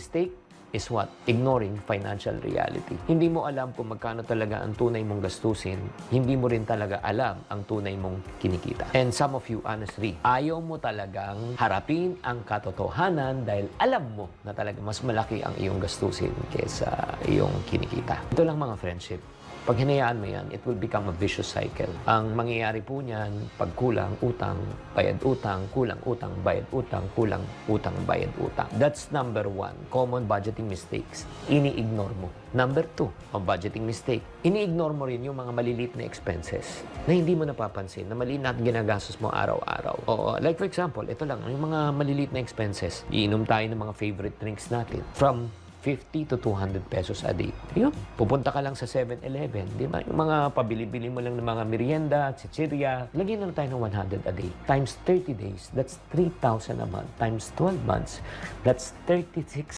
mistake is what? Ignoring financial reality. Hindi mo alam kung magkano talaga ang tunay mong gastusin. Hindi mo rin talaga alam ang tunay mong kinikita. And some of you, honestly, ayaw mo talagang harapin ang katotohanan dahil alam mo na talaga mas malaki ang iyong gastusin kesa iyong kinikita. Ito lang mga friendship. Pag hinayaan mo yan, it will become a vicious cycle. Ang mangyayari po niyan, pag kulang utang, bayad utang, kulang utang, bayad utang, kulang utang, bayad utang. That's number one, common budgeting mistakes. Ini-ignore mo. Number two, ang budgeting mistake. Ini-ignore mo rin yung mga maliliit na expenses na hindi mo napapansin, na maliit na ginagastos mo araw-araw. Oo, like for example, ito lang, yung mga maliliit na expenses. Iinom tayo ng mga favorite drinks natin. From 50 to 200 pesos a day. Yun, pupunta ka lang sa 7-Eleven, di ba? Yung mga pabili-bili mo lang ng mga merienda, chichirya, lagyan na tayo ng 100 a day. Times 30 days, that's 3,000 a month. Times 12 months, that's 36